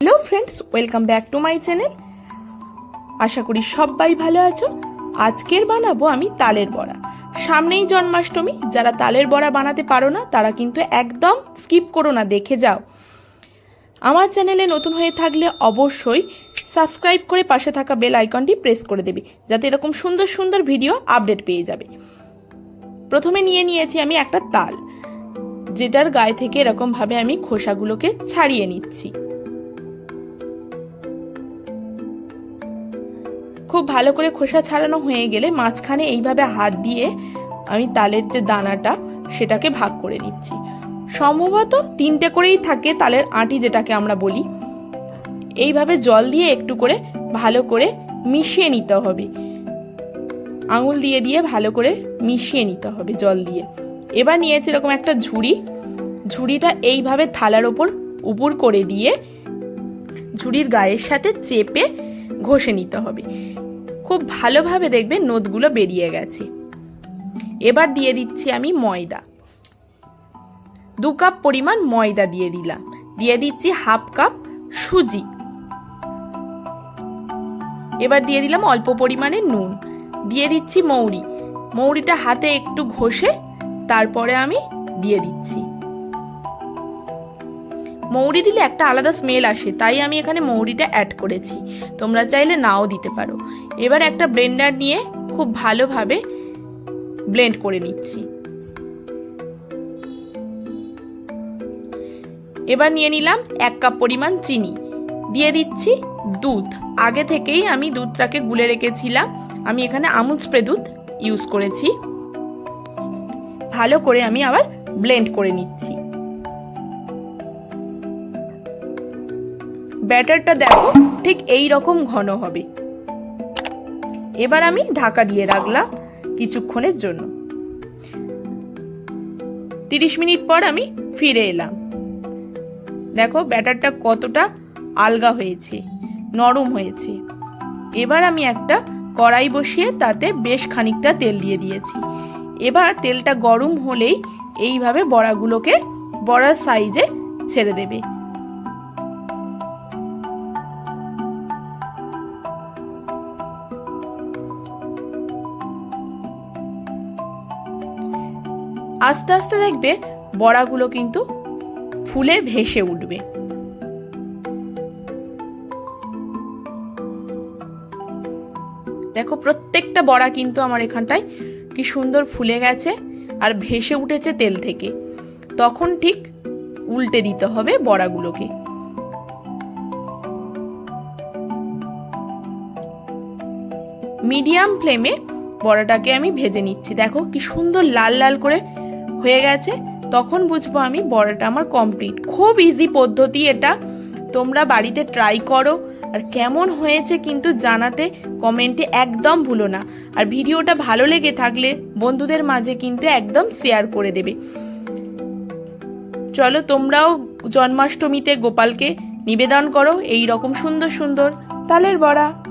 Hello friends welcome back to my channel আশা করি সবাই ভালো আছো। আজকের বানাবো আমি তালের বড়া। সামনেই জন্মাষ্টমী। যারা তালের বড়া বানাতে পারো না, তারা কিন্তু একদম স্কিপ করো না, দেখে যাও। আমার চ্যানেলে নতুন হয়ে থাকলে অবশ্যই সাবস্ক্রাইব করে পাশে থাকা বেল আইকনটি প্রেস করে দেবে, যাতে এরকম সুন্দর সুন্দর ভিডিও আপডেট পেয়ে যাবে। প্রথমে নিয়ে নিয়েছি আমি একটা তাল, যেটার গায়ে থেকে এরকমভাবে আমি খোসাগুলোকে ছাড়িয়ে নিচ্ছি। খুব ভালো করে খোসা ছাড়ানো হয়ে গেলে মাঝখানে এইভাবে হাত দিয়ে আমি তালের যে দানাটা, সেটাকে ভাগ করে নিচ্ছি। সম্ভবত তিনটে করেই থাকে তালের আটি যেটাকে আমরা বলি। এইভাবে জল দিয়ে একটু করে ভালো করে মিশিয়ে নিতে হবে। আঙুল দিয়ে দিয়ে ভালো করে মিশিয়ে নিতে হবে জল দিয়ে। এবার নিয়েছি এরকম একটা ঝুড়ি। ঝুড়িটা এইভাবে থালার ওপর উপর করে দিয়ে ঝুড়ির গায়ের সাথে চেপে ঘষে নিতে হবে। খুব ভালোভাবে দেখবে নোদগুলো বেরিয়ে গেছে। এবার দিয়ে দিচ্ছি আমি ময়দা। দু কাপ পরিমাণ ময়দা দিয়ে দিলাম। দিয়ে দিচ্ছি হাফ কাপ সুজি। এবার দিয়ে দিলাম অল্প পরিমাণে নুন। দিয়ে দিচ্ছি মৌরি। মৌরিটা হাতে একটু ঘষে তারপরে আমি দিয়ে দিচ্ছি। মৌরি দিলে একটা আলাদা স্মেল আসে, তাই আমি এখানে মৌরিটা অ্যাড করেছি। তোমরা চাইলে নাও দিতে পারো। এবার একটা ব্লেন্ডার নিয়ে খুব ভালোভাবে ব্লেন্ড করে নিচ্ছি। এবার নিয়ে নিলাম এক কাপ পরিমাণ চিনি। দিয়ে দিচ্ছি দুধ। আগে থেকেই আমি দুধটাকে গুলে রেখেছিলাম। আমি এখানে আমুল স্প্রে দুধ ইউজ করেছি। ভালো করে আমি আবার ব্লেন্ড করে নিচ্ছি। ব্যাটারটা দেখো, ঠিক এই রকম ঘন হবে। এবার আমি ঢাকা দিয়ে রাখলাম কিছুক্ষণের জন্য। তিরিশ মিনিট পর আমি ফিরে এলাম। দেখো, ব্যাটারটা কতটা আলগা হয়েছে, নরম হয়েছে। এবার আমি একটা কড়াই বসিয়ে তাতে বেশ খানিকটা তেল দিয়ে দিয়েছি। এবার তেলটা গরম হলেই এইভাবে বড়াগুলোকে বড়ার সাইজে ছেড়ে দেবে। আস্তে আস্তে দেখবে বড়াগুলো কিন্তু ফুলে ভেসে উঠবে। দেখো প্রত্যেকটা বড়া কিন্তু আমার এখানটায় কি সুন্দর ফুলে গেছে আর ভেসে উঠেছে তেল থেকে। তখন ঠিক উল্টে দিতে হবে বড়াগুলোকে। মিডিয়াম ফ্লেমে বড়াটাকে আমি ভেজে নিচ্ছি। দেখো কি সুন্দর লাল লাল করে হয়ে গেছে, তখন বুঝব আমি বড়াটা আমার কমপ্লিট খুব ইজি পদ্ধতি এটা। তোমরা বাড়িতে ট্রাই করো। আর কেমন হয়েছে কিন্তু জানাতে কমেন্টে একদম ভুলো না। আর ভিডিওটা ভালো লেগে থাকলে বন্ধুদের মাঝে কিন্তু একদম শেয়ার করে দেবে। চলো তোমরাও জন্মাষ্টমীতে গোপালকে নিবেদন করো এই রকম সুন্দর সুন্দর। তালের বড়া।